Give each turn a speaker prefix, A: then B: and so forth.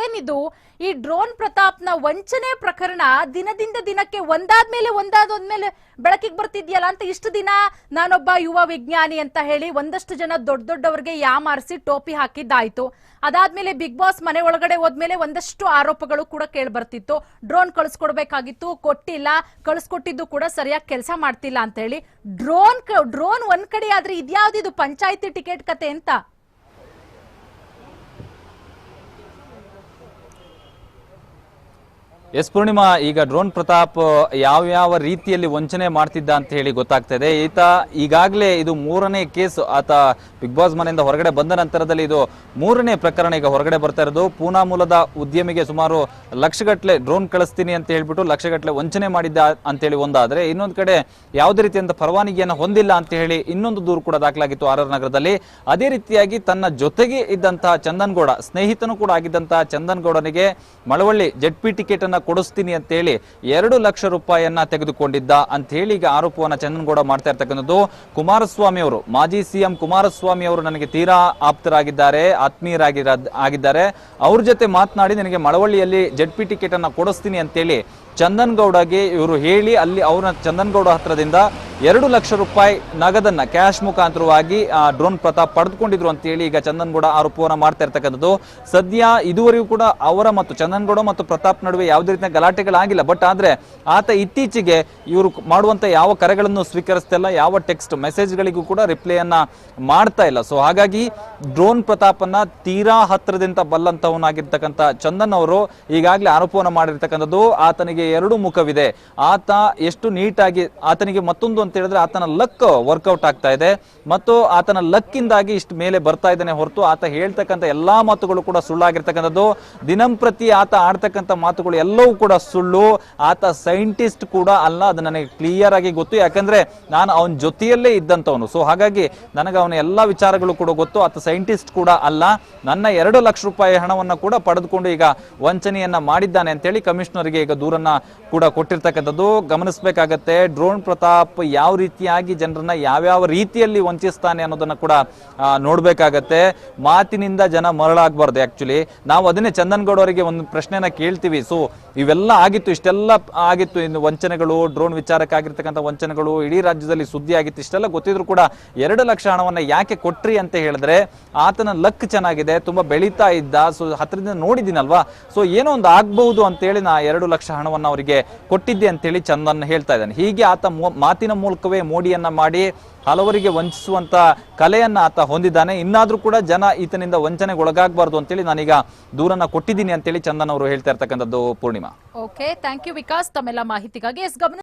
A: ಏನಿದು? ಈ ಡ್ರೋನ್ ಪ್ರತಾಪ್ನ ವಂಚನೆ ಪ್ರಕರಣ ದಿನದಿಂದ ದಿನಕ್ಕೆ ಒಂದಾದ್ಮೇಲೆ ಒಂದಾದ್ಮೇಲೆ ಬೆಳಕಿಗೆ ಬರ್ತಿದ್ಯಲ್ಲ ಅಂತ ಇಷ್ಟು ದಿನ ನಾನೊಬ್ಬ ಯುವ ವಿಜ್ಞಾನಿ ಅಂತ ಹೇಳಿ ಒಂದಷ್ಟು ಜನ ದೊಡ್ಡ ದೊಡ್ಡವರಿಗೆ ಯಾಮಾರಿಸಿ ಟೋಪಿ ಹಾಕಿದ್ದಾಯ್ತು. ಅದಾದ್ಮೇಲೆ ಬಿಗ್ ಬಾಸ್ ಮನೆ ಒಳಗಡೆ ಹೋದ್ಮೇಲೆ ಒಂದಷ್ಟು ಆರೋಪಗಳು ಕೂಡ ಕೇಳಿ ಬರ್ತಿತ್ತು ಡ್ರೋನ್ ಕಳಿಸ್ಕೊಡ್ಬೇಕಾಗಿತ್ತು, ಕೊಟ್ಟಿಲ್ಲ, ಕಳಿಸ್ಕೊಟ್ಟಿದ್ದು ಕೂಡ ಸರಿಯಾಗಿ ಕೆಲಸ ಮಾಡ್ತಿಲ್ಲ ಅಂತ ಹೇಳಿ. ಡ್ರೋನ್ ಡ್ರೋನ್ ಒಂದ್ ಕಡೆ ಆದ್ರೆ ಇದ್ಯಾವ್ದಿದು ಪಂಚಾಯತಿ ಟಿಕೆಟ್ ಕತೆ ಅಂತ?
B: ಎಸ್ ಪೂರ್ಣಿಮಾ, ಈಗ ಡ್ರೋನ್ ಪ್ರತಾಪ್ ಯಾವ ಯಾವ ರೀತಿಯಲ್ಲಿ ವಂಚನೆ ಮಾಡ್ತಿದ್ದ ಅಂತ ಹೇಳಿ ಗೊತ್ತಾಗ್ತಾ ಇದೆ ಈತ ಈಗಾಗಲೇ ಇದು ಮೂರನೇ ಕೇಸ್ ಆತ ಬಿಗ್ ಬಾಸ್ ಮನೆಯಿಂದ ಹೊರಗಡೆ ಬಂದ ನಂತರದಲ್ಲಿ ಇದು ಮೂರನೇ ಪ್ರಕರಣ ಈಗ ಹೊರಗಡೆ ಬರ್ತಾ ಇರೋದು. ಪೂನಾ ಮೂಲದ ಉದ್ಯಮಿಗೆ ಸುಮಾರು ಲಕ್ಷಗಟ್ಟಲೆ ಡ್ರೋನ್ ಕಳಿಸ್ತೀನಿ ಅಂತ ಹೇಳ್ಬಿಟ್ಟು ಲಕ್ಷಗಟ್ಟಲೆ ವಂಚನೆ ಮಾಡಿದ್ದ ಅಂತೇಳಿ ಒಂದಾದ್ರೆ, ಇನ್ನೊಂದು ಕಡೆ ಯಾವುದೇ ರೀತಿಯಂತ ಪರವಾನಗಿಯನ್ನು ಹೊಂದಿಲ್ಲ ಅಂತ ಹೇಳಿ ಇನ್ನೊಂದು ದೂರು ಕೂಡ ದಾಖಲಾಗಿತ್ತು ಆರ್ ಆರ್ ನಗರದಲ್ಲಿ. ಅದೇ ರೀತಿಯಾಗಿ ತನ್ನ ಜೊತೆಗೆ ಇದ್ದಂತಹ ಚಂದನ್ಗೌಡ, ಸ್ನೇಹಿತನು ಕೂಡ ಆಗಿದ್ದಂತಹ ಚಂದನ್ಗೌಡನಿಗೆ ಮಳವಳ್ಳಿ ಜೆಡ್ ಪಿ ಟಿಕೆಟ್ ಅನ್ನ ಕೊಡಿಸ್ತೀನಿ ಅಂತ ಹೇಳಿ ಎರಡು ಲಕ್ಷ ರೂಪಾಯಿಯನ್ನ ತೆಗೆದುಕೊಂಡಿದ್ದ ಅಂತ ಹೇಳಿ ಈಗ ಆರೋಪವನ್ನ ಚಂದನಗೌಡ ಮಾಡ್ತಾ ಇರ್ತಕ್ಕಂಥದ್ದು. ಕುಮಾರಸ್ವಾಮಿ ಅವರು, ಮಾಜಿ ಸಿಎಂ ಕುಮಾರಸ್ವಾಮಿ ಅವರು ನನಗೆ ತೀರಾ ಆಪ್ತರಾಗಿದ್ದಾರೆ ಆತ್ಮೀಯರಾಗಿ ಆಗಿದ್ದಾರೆ. ಅವ್ರ ಜೊತೆ ಮಾತನಾಡಿ ನನಗೆ ಮಳವಳ್ಳಿಯಲ್ಲಿ ಜೆಡ್ ಪಿ ಟಿಕೆಟ್ ಅನ್ನ ಕೊಡಿಸ್ತೀನಿ ಅಂತೇಳಿ ಚಂದನ್ ಗೌಡಗೆ ಇವರು ಹೇಳಿ ಅಲ್ಲಿ ಅವರ ಚಂದನ್ ಗೌಡ ಹತ್ರದಿಂದ ಎರಡು ಲಕ್ಷ ರೂಪಾಯಿ ನಗದನ್ನ ಕ್ಯಾಶ್ ಮುಖಾಂತರವಾಗಿ ಡ್ರೋನ್ ಪ್ರತಾಪ್ ಪಡೆದುಕೊಂಡಿದ್ರು ಅಂತ ಹೇಳಿ ಈಗ ಚಂದನ್ಗೌಡ ಆರೋಪವನ್ನು ಮಾಡ್ತಾ ಇರ್ತಕ್ಕಂಥದ್ದು. ಸದ್ಯ ಇದುವರೆಗೂ ಕೂಡ ಅವರ ಮತ್ತು ಚಂದನ್ಗೌಡ ಮತ್ತು ಪ್ರತಾಪ್ ನಡುವೆ ಯಾವುದೇ ರೀತಿಯ ಗಲಾಟೆಗಳಾಗಿಲ್ಲ. ಬಟ್ ಆದ್ರೆ ಆತ ಇತ್ತೀಚೆಗೆ ಇವರು ಮಾಡುವಂತ ಯಾವ ಕರೆಗಳನ್ನು ಸ್ವೀಕರಿಸ್ತಾ ಇಲ್ಲ, ಯಾವ ಟೆಕ್ಸ್ಟ್ ಮೆಸೇಜ್ಗಳಿಗೂ ಕೂಡ ರಿಪ್ಲೈಯನ್ನು ಮಾಡ್ತಾ ಇಲ್ಲ. ಸೊ ಹಾಗಾಗಿ ಡ್ರೋನ್ ಪ್ರತಾಪನ್ನ ತೀರಾ ಹತ್ತಿರದಿಂದ ಬಲ್ಲಂತವನಾಗಿರ್ತಕ್ಕಂಥ ಚಂದನ್ ಅವರು ಈಗಾಗಲೇ ಆರೋಪವನ್ನು ಮಾಡಿರ್ತಕ್ಕಂಥದ್ದು, ಆತನಿಗೆ ಎರಡು ಮುಖವಿದೆ. ಆತ ಎಷ್ಟು ನೀಟಾಗಿ, ಆತನಿಗೆ ಮತ್ತೊಂದು ಅಂತ ಹೇಳಿದ್ರೆ ಆತನ ಲಕ್ ವರ್ಕೌಟ್ ಆಗ್ತಾ ಇದೆ. ಮತ್ತು ಆತನ ಲಕ್ ಇಂದಾಗಿ ಇಷ್ಟು ಮೇಲೆ ಬರ್ತಾ ಇದ್ದಾನೆ ಹೊರತು ಆತ ಹೇಳ್ತಕ್ಕಂಥ ಎಲ್ಲಾ ಮಾತುಗಳು ಕೂಡ ಸುಳ್ಳಾಗಿರ್ತಕ್ಕಂಥದ್ದು. ದಿನಂಪ್ರತಿ ಆತ ಆಡ್ತಕ್ಕಂಥ ಮಾತುಗಳು ಎಲ್ಲವೂ ಕೂಡ ಸುಳ್ಳು. ಆತ ಸೈಂಟಿಸ್ಟ್ ಕೂಡ ಅಲ್ಲ, ಅದು ನನಗೆ ಕ್ಲಿಯರ್ ಆಗಿ ಗೊತ್ತು. ಯಾಕಂದ್ರೆ ನಾನು ಅವನ ಜೊತೆಯಲ್ಲೇ ಇದ್ದಂಥವನು. ಸೊ ಹಾಗಾಗಿ ನನಗೆ ಅವನ ಎಲ್ಲಾ ವಿಚಾರಗಳು ಕೂಡ ಗೊತ್ತು. ಆತ ಸೈಂಟಿಸ್ಟ್ ಕೂಡ ಅಲ್ಲ. ನನ್ನ ಎರಡು ಲಕ್ಷ ರೂಪಾಯಿ ಹಣವನ್ನ ಕೂಡ ಪಡೆದುಕೊಂಡು ಈಗ ವಂಚನೆಯನ್ನ ಮಾಡಿದ್ದಾನೆ ಅಂತೇಳಿ ಕಮಿಷನರ್ಗೆ ಈಗ ದೂರನ್ನ ಕೂಡ ಕೊಟ್ಟಿರ್ತಕ್ಕಂಥದ್ದು. ಗಮನಿಸಬೇಕಾಗತ್ತೆ ಡ್ರೋನ್ ಪ್ರತಾಪ್ ಯಾವ ರೀತಿಯಾಗಿ ಜನರನ್ನ ಯಾವ್ಯಾವ ರೀತಿಯಲ್ಲಿ ವಂಚಿಸ್ತಾನೆ ಅನ್ನೋದನ್ನ ಕೂಡ ನೋಡ್ಬೇಕಾಗತ್ತೆ. ಮಾತಿನಿಂದ ಜನ ಮರಳಾಗಬಾರ್ದು ಆಕ್ಚುಲಿ ನಾವು ಅದನ್ನೇ ಚಂದನ್ಗೌಡ ಅವರಿಗೆ ಒಂದು ಪ್ರಶ್ನೆನ ಕೇಳ್ತೀವಿ. ಸೊ ಇವೆಲ್ಲ ಆಗಿತ್ತು, ಇಷ್ಟೆಲ್ಲ ಆಗಿತ್ತು. ಇನ್ನು ವಂಚನೆಗಳು ಡ್ರೋನ್ ವಿಚಾರಕ್ಕಾಗಿರ್ತಕ್ಕಂಥ ವಂಚನೆಗಳು, ಇಡೀ ರಾಜ್ಯದಲ್ಲಿ ಸುದ್ದಿ ಆಗಿತ್ತು. ಇಷ್ಟೆಲ್ಲ ಗೊತ್ತಿದ್ರು ಕೂಡ ಎರಡು ಲಕ್ಷ ಹಣವನ್ನ ಯಾಕೆ ಕೊಟ್ರಿ ಅಂತ ಹೇಳಿದ್ರೆ, ಆತನ ಲಕ್ ಚೆನ್ನಾಗಿದೆ, ತುಂಬಾ ಬೆಳೀತಾ ಇದ್ದ. ಸೊ ಹತ್ರದಿಂದ ನೋಡಿದ್ದೀನಲ್ವಾ? ಸೊ ಏನೋ ಒಂದು ಆಗ್ಬಹುದು ಅಂತೇಳಿ ನಾ ಎರಡು ಲಕ್ಷ ಹಣವನ್ನ ಅವರಿಗೆ ಕೊಟ್ಟಿದ್ದೆ ಅಂತೇಳಿ ಚಂದನ್ ಹೇಳ್ತಾ ಇದ್ದಾನೆ. ಹೀಗೆ ಆತ ಮಾತಿನ ಮೂಲಕವೇ ಮೋಡಿಯನ್ನ ಮಾಡಿ ಹಲವರಿಗೆ ವಂಚಿಸುವಂತ ಕಲೆಯನ್ನ ಆತ ಹೊಂದಿದ್ದಾನೆ. ಇನ್ನಾದ್ರೂ ಕೂಡ ಜನ ಈತನಿಂದ ವಂಚನೆಗೆ ಒಳಗಾಗಬಾರ್ದು ಅಂತೇಳಿ ನಾನೀಗ ದೂರನ್ನ ಕೊಟ್ಟಿದ್ದೀನಿ ಅಂತೇಳಿ ಚಂದನ್ ಅವರು ಹೇಳ್ತಾ ಇರ್ತಕ್ಕಂಥದ್ದು Poornima.
A: Okay thank you Vikas. ತಮ್ಮೆಲ್ಲ ಮಾಹಿತಿಗಾಗಿ ಎಸ್ ಗಮನ